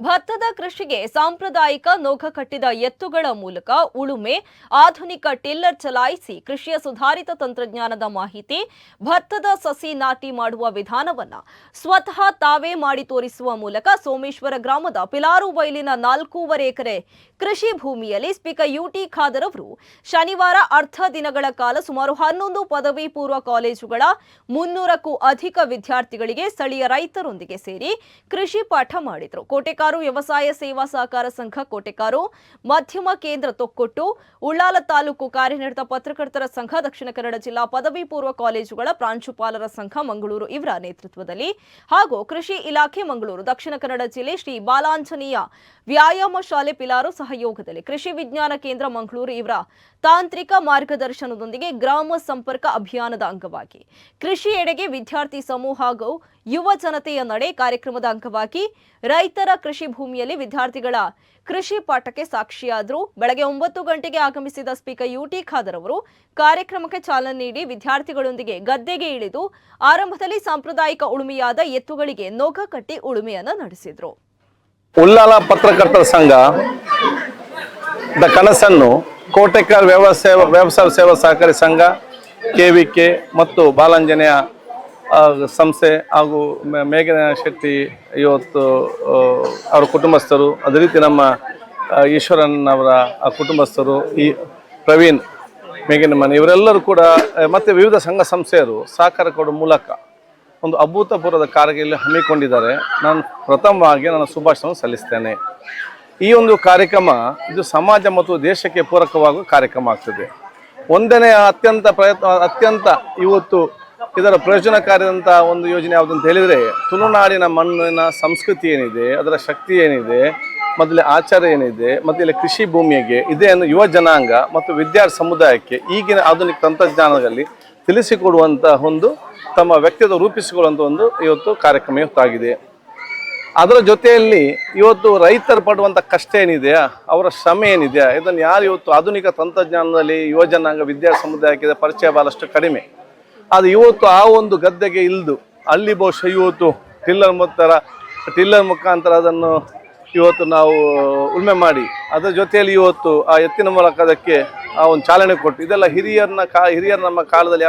ಭತ್ತದ ಕೃಷಿಗೆ ಸಾಂಪ್ರದಾಯಿಕ ನೋಖ ಕಟ್ಟಿದ ಎತ್ತುಗಳ ಮೂಲಕ ಉಳುಮೆ, ಆಧುನಿಕ ಟಿಲ್ಲರ್ ಚಲಾಯಿಸಿ ಕೃಷಿಯ ಸುಧಾರಿತ ತಂತ್ರಜ್ಞಾನದ ಮಾಹಿತಿ, ಭತ್ತದ ಸಸಿ ನಾಟಿ ಮಾಡುವ ವಿಧಾನವನ್ನ ಸ್ವತಃ ತಾವೇ ಮಾಡಿ ತೋರಿಸುವ ಮೂಲಕ ಸೋಮೇಶ್ವರ ಗ್ರಾಮದ ಪಿಲಾರು ಬೈಲಿನ ನಾಲ್ಕೂವರೆ ಎಕರೆ ಕೃಷಿ ಭೂಮಿಯಲ್ಲಿ ಸ್ಪೀಕರ್ ಯುಟಿ ಖಾದರ್ ಅವರು ಶನಿವಾರ ಅರ್ಧ ದಿನಗಳ ಕಾಲ ಸುಮಾರು ಹನ್ನೊಂದು ಪದವಿ ಪೂರ್ವ ಕಾಲೇಜುಗಳ ಮುನ್ನೂರಕ್ಕೂ ಅಧಿಕ ವಿದ್ಯಾರ್ಥಿಗಳಿಗೆ ಸ್ಥಳೀಯ ರೈತರೊಂದಿಗೆ ಸೇರಿ ಕೃಷಿ ಪಾಠ ಮಾಡಿದರು. ಕೋಟೆಕಾರು ವ್ಯವಸಾಯ ಸೇವಾ ಸಹಕಾರ ಸಂಘ ಕೋಟೆಕಾರು, ಮಧ್ಯಮ ಕೇಂದ್ರ ತೊಕ್ಕೊಟ್ಟು, ಉಳ್ಳಾಲ ತಾಲೂಕು ಕಾರ್ಯನಿರತ ಪತ್ರಕರ್ತರ ಸಂಘ, ದಕ್ಷಿಣ ಕನ್ನಡ ಜಿಲ್ಲಾ ಪದವಿ ಪೂರ್ವ ಕಾಲೇಜುಗಳ ಪ್ರಾಂಶುಪಾಲರ ಸಂಘ ಮಂಗಳೂರು ಇವರ ನೇತೃತ್ವದಲ್ಲಿ ಹಾಗೂ ಕೃಷಿ ಇಲಾಖೆ ಮಂಗಳೂರು, ದಕ್ಷಿಣ ಕನ್ನಡ ಜಿಲ್ಲೆ ಶ್ರೀ ಬಾಲಾಂಜನೇಯ ವ್ಯಾಯಾಮ ಶಾಲೆ ಪಿಲಾರು ಸಹಯೋಗದಲ್ಲಿ ಕೃಷಿ ವಿಜ್ಞಾನ ಕೇಂದ್ರ ಮಂಗಳೂರು ಇವರ ತಾಂತ್ರಿಕ ಮಾರ್ಗದರ್ಶನದೊಂದಿಗೆ ಗ್ರಾಮ ಸಂಪರ್ಕ ಅಭಿಯಾನದ ಅಂಗವಾಗಿ. ಕೃಷಿ ಎಡೆಗೆ ವಿದ್ಯಾರ್ಥಿ ಸಮೂಹ ಹಾಗೂ ಯುವ ಜನತೆಯ ನಡೆ ಕಾರ್ಯಕ್ರಮದ ಅಂಗವಾಗಿ ರೈತರ ಕೃಷಿ ಭೂಮಿಯಲ್ಲಿ ವಿದ್ಯಾರ್ಥಿಗಳ ಕೃಷಿ ಪಾಠಕ್ಕೆ ಸಾಕ್ಷಿಯಾದರು. ಬೆಳಗ್ಗೆ ಒಂಬತ್ತು ಗಂಟೆಗೆ ಆಗಮಿಸಿದ ಸ್ಪೀಕರ್ ಯುಟಿ ಖಾದರ್ ಅವರು ಕಾರ್ಯಕ್ರಮಕ್ಕೆ ಚಾಲನೆ ನೀಡಿ ವಿದ್ಯಾರ್ಥಿಗಳೊಂದಿಗೆ ಗದ್ದೆಗೆ ಇಳಿದು ಆರಂಭದಲ್ಲಿ ಸಾಂಪ್ರದಾಯಿಕ ಉಳುಮೆಯಾದ ಎತ್ತುಗಳಿಗೆ ನೋಗ ಕಟ್ಟಿ ಉಳುಮೆಯನ್ನು ನಡೆಸಿದರು. ಉಲ್ಲಾಲ ಪತ್ರಕರ್ತರ ಸಂಘ, ದ ಕನಸನ್ನು ಕೋಟೆಕರ್ ವ್ಯವಸಾಯ ವ್ಯವಸಾಯ ಸೇವಾ ಸಹಕಾರಿ ಸಂಘ ಕೆ ವಿ ಕೆ ಮತ್ತು ಬಾಲಾಂಜನೇಯ ಸಂಸ್ಥೆ ಹಾಗೂ ಮೇಘನ ಶೆಟ್ಟಿ ಇವತ್ತು ಅವರ ಕುಟುಂಬಸ್ಥರು, ಅದೇ ರೀತಿ ನಮ್ಮ ಈಶ್ವರನ್ ಅವರ ಕುಟುಂಬಸ್ಥರು, ಈ ಪ್ರವೀಣ್ ಮೇಘನ ಮನೆ, ಇವರೆಲ್ಲರೂ ಕೂಡ ಮತ್ತು ವಿವಿಧ ಸಂಘ ಸಂಸ್ಥೆಯರು ಸಹಕಾರ ಕೊಡುವ ಮೂಲಕ ಒಂದು ಅಭೂತಪೂರ್ವದ ಕಾರ್ಯದಲ್ಲಿ ಹಮ್ಮಿಕೊಂಡಿದ್ದಾರೆ. ನಾನು ಪ್ರಥಮವಾಗಿ ನನ್ನ ಶುಭಾಶಯವನ್ನು ಸಲ್ಲಿಸ್ತೇನೆ. ಈ ಒಂದು ಕಾರ್ಯಕ್ರಮ ಇದು ಸಮಾಜ ಮತ್ತು ದೇಶಕ್ಕೆ ಪೂರಕವಾಗುವ ಕಾರ್ಯಕ್ರಮ ಆಗ್ತದೆ. ಒಂದನೇ ಅತ್ಯಂತ ಪ್ರಯತ್ನ, ಅತ್ಯಂತ ಇವತ್ತು ಇದರ ಪ್ರಯೋಜನಕಾರಿಯಾದಂಥ ಒಂದು ಯೋಜನೆ ಯಾವುದು ಅಂತ ಹೇಳಿದರೆ, ತುಳುನಾಡಿನ ಮಣ್ಣಿನ ಸಂಸ್ಕೃತಿ ಏನಿದೆ, ಅದರ ಶಕ್ತಿ ಏನಿದೆ, ಮೊದಲೇ ಆಚಾರ ಏನಿದೆ ಮತ್ತು ಇಲ್ಲಿ ಕೃಷಿ ಭೂಮಿಗೆ ಇದನ್ನು ಯುವ ಜನಾಂಗ ಮತ್ತು ವಿದ್ಯಾರ್ಥಿ ಸಮುದಾಯಕ್ಕೆ ಈಗಿನ ಆಧುನಿಕ ತಂತ್ರಜ್ಞಾನದಲ್ಲಿ ತಿಳಿಸಿಕೊಡುವಂಥ ಒಂದು ತಮ್ಮ ವ್ಯಕ್ತಿತ್ವ ರೂಪಿಸಿಕೊಳ್ಳುವಂಥ ಒಂದು ಇವತ್ತು ಕಾರ್ಯಕ್ರಮ ಇವತ್ತಾಗಿದೆ. ಅದರ ಜೊತೆಯಲ್ಲಿ ಇವತ್ತು ರೈತರು ಪಡುವಂಥ ಕಷ್ಟ ಏನಿದೆಯಾ ಅವರ ಶ್ರಮ ಏನಿದೆಯಾ ಇದನ್ನು ಯಾರು ಇವತ್ತು ಆಧುನಿಕ ತಂತ್ರಜ್ಞಾನದಲ್ಲಿ ಯುವಜನಾಂಗ ವಿದ್ಯಾ ಸಮುದಾಯಕ್ಕೆ ಪರಿಚಯ ಬಹಳಷ್ಟು ಕಡಿಮೆ. ಅದು ಇವತ್ತು ಆ ಒಂದು ಗದ್ದೆಗೆ ಇಲ್ದು, ಅಲ್ಲಿ ಬಹುಶಃ ಇವತ್ತು ಟಿಲ್ಲರ್ ಮುತ್ತರ ಟಿಲ್ಲರ್ ಮುಖಾಂತರ ಅದನ್ನು ಇವತ್ತು ನಾವು ಉಳುಮೆ ಮಾಡಿ, ಅದರ ಜೊತೆಯಲ್ಲಿ ಇವತ್ತು ಆ ಎತ್ತಿನ ಮೂಲಕ ಅದಕ್ಕೆ ಆ ಒಂದು ಚಾಲನೆ ಕೊಟ್ಟು, ಇದೆಲ್ಲ ಹಿರಿಯರನ್ನ ಕಾ ಹಿರಿಯರು ನಮ್ಮ ಕಾಲದಲ್ಲಿ